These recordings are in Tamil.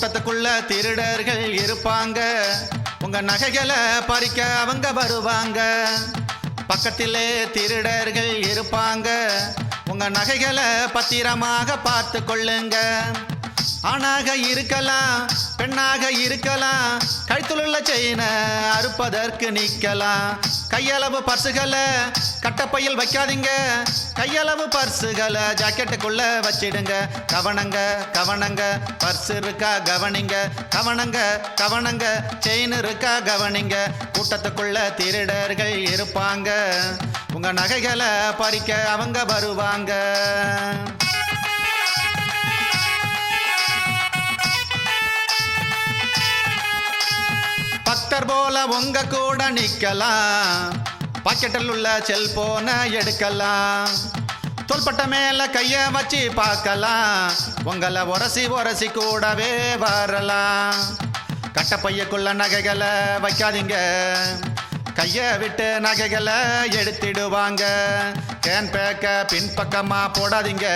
கூட்டத்துக்குள்ள திருடர்கள் இருப்பாங்க. உங்க நகைகளை பறிக்க அவங்க வருவாங்க. பக்கத்திலே திருடர்கள் இருப்பாங்க. உங்க நகைகளை பத்திரமாக பார்த்து கொள்ளுங்க. ஆணாக இருக்கலாம் பெண்ணாக இருக்கலாம். கழுத்துள்ள செயின அறுப்பதற்கு நிற்கலாம் கையளவு பர்சுகளை கட்டப்பையில் வைக்காதீங்க. கையளவு பர்சுகளை ஜாக்கெட்டுக்குள்ள வச்சிடுங்க. கவனங்க கவனங்க பர்ஸ் இருக்கா கவனிங்க. கவனங்க கவனங்க செயின் இருக்கா கவனிங்க. கூட்டத்துக்குள்ள திருடர்கள் இருப்பாங்க. உங்க நகைகளை பறிக்க அவங்க வருவாங்க. போல உங்க கூட நிக்கலாம். பாக்கெட்டில் உள்ள செல்போனை எடுக்கலாம். தொல்பட்ட மேல கைய வச்சு பார்க்கலாம். உங்களை உரசி உரசி கூடவே வரலாம். கட்டப்பையக்குள்ள நகைகளை வைக்காதீங்க. கைய விட்டு நகைகளை எடுத்திடுவாங்க. கேன் பேக்க பின்பக்கமா போடாதீங்க.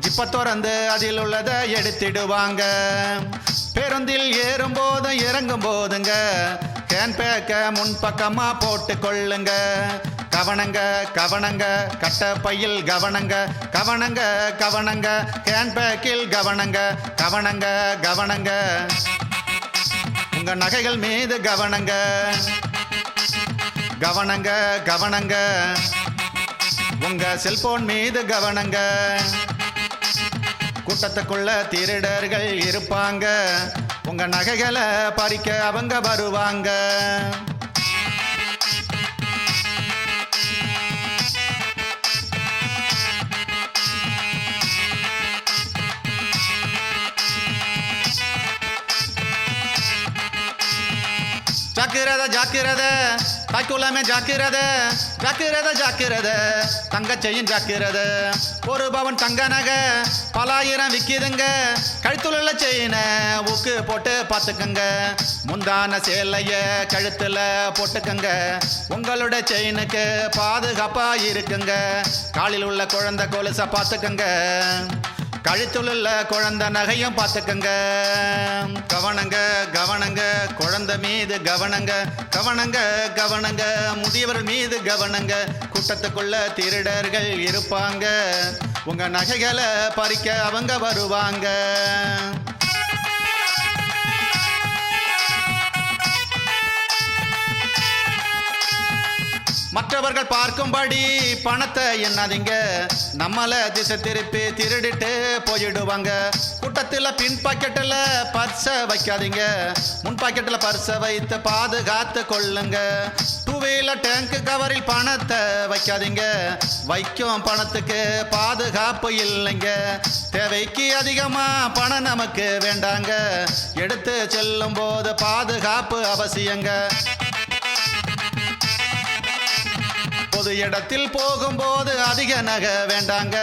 ஜிப்ப திறந்து அதில் உள்ளதை எடுத்திடுவாங்க. பேருந்தில் ஏறும் போதும் இறங்கும் போதுங்க கேன் பேக்க முன்பக்கமா போட்டு கொள்ளுங்க. கவனங்க கவனங்க கட்ட பையில் கவனங்க. கவனங்க கவனங்க கேன் பேக்கில் கவனங்க. கவனங்க கவனங்க. உங்க நகைகள் மீது கவனங்க. கவனங்க கவனங்க. உங்க செல்போன் மீது கவனங்க. கூட்டத்துக்குள்ள திருடர்கள் இருப்பாங்க. உங்க நகைகளை பறிக்க அவங்க வருவாங்க. ஜாக்கிரத ஜாக்கிரத. தாய்க்குள்ளமே ஜாக்கிரத. ஜாக்கிரத ஜாக்கிரத. தங்க ஜாக்கிரத. ஒரு பவன் தங்க நகை. பலாயிரம் விற்கிதுங்க கழுத்துல செயினை ஊக்கு போட்டு பார்த்துக்கங்க. முந்தான சேலைய கழுத்துல போட்டுக்கங்க. உங்களோட செயினுக்கு பாதுகாப்பா இருக்குங்க. காலில் உள்ள குழந்தை கொலுசை பார்த்துக்கங்க. கழுத்துள்ள குழந்த நகையும் பார்த்துக்கங்க. கவனங்க கவனங்க குழந்தை மீது கவனங்க. கவனங்க கவனங்க முதியவர் மீது கவனங்க. கூட்டத்துக்குள்ள திருடர்கள் இருப்பாங்க. உங்க நகைகளை பறிக்க அவங்க வருவாங்க. மற்றவர்கள் பார்க்கும்படி பணத்தை என்னாதீங்க நம்மள திசை திருப்பி திருடிட்டு போயிடுவாங்க. கூட்டத்தில் பின் பாக்கெட்டில் பர்ஸை வைக்காதீங்க. முன் பாக்கெட்டில் பர்ஸை வைத்து பாதுகாத்து கொள்ளுங்க. டூ வீலர் டேங்க் கவரில் பணத்தை வைக்காதீங்க. வைக்கும் பணத்துக்கு பாதுகாப்பு இல்லைங்க. தேவைக்கு அதிகமாக பணம் நமக்கு வேண்டாங்க. எடுத்து செல்லும் போது பாதுகாப்பு அவசியங்க. பொது இடத்தில் போகும்போது அதிக நகை வேண்டாங்க.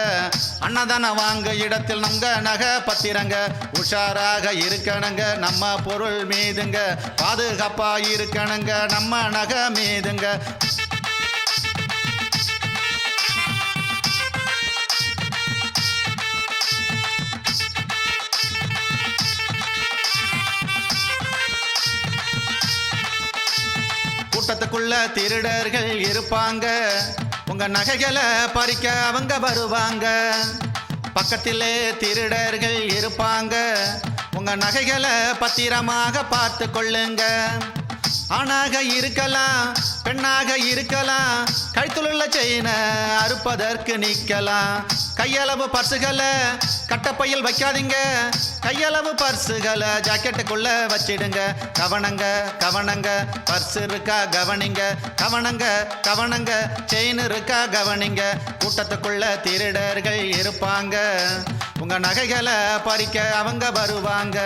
அன்னதானம் வாங்க இடத்தில் நங்க நகை பத்திரங்க. உஷாராக இருக்கணுங்க நம்ம பொருள் மீதுங்க. பாதுகாப்பாக இருக்கணுங்க நம்ம நகை மீதுங்க. கூட்டத்துக்குள்ள திருடர்கள் இருப்பாங்க. உங்க நகைகளை பறிக்க அவங்க வருவாங்க. பக்கத்திலே திருடர்கள் இருப்பாங்க. உங்க நகைகளை பத்திரமாக பார்த்து கொள்ளுங்க. ஆணாக இருக்கலாம் பெண்ணாக இருக்கலாம் கைத்துள்ள செயின அறுப்பதற்கு நிற்கலாம். கையளவு பர்சுகளை கட்டப்பையில் வைக்காதீங்க. கையளவு பர்சுகளை ஜாக்கெட்டுக்குள்ள வச்சிடுங்க. கவனங்க கவனங்க பர்ஸ் இருக்கா கவனிங்க. கவனங்க கவனங்க செயின் இருக்கா கவனிங்க. கூட்டத்துக்குள்ள திருடர்கள் இருப்பாங்க. உங்க நகைகளை பறிக்க அவங்க வருவாங்க.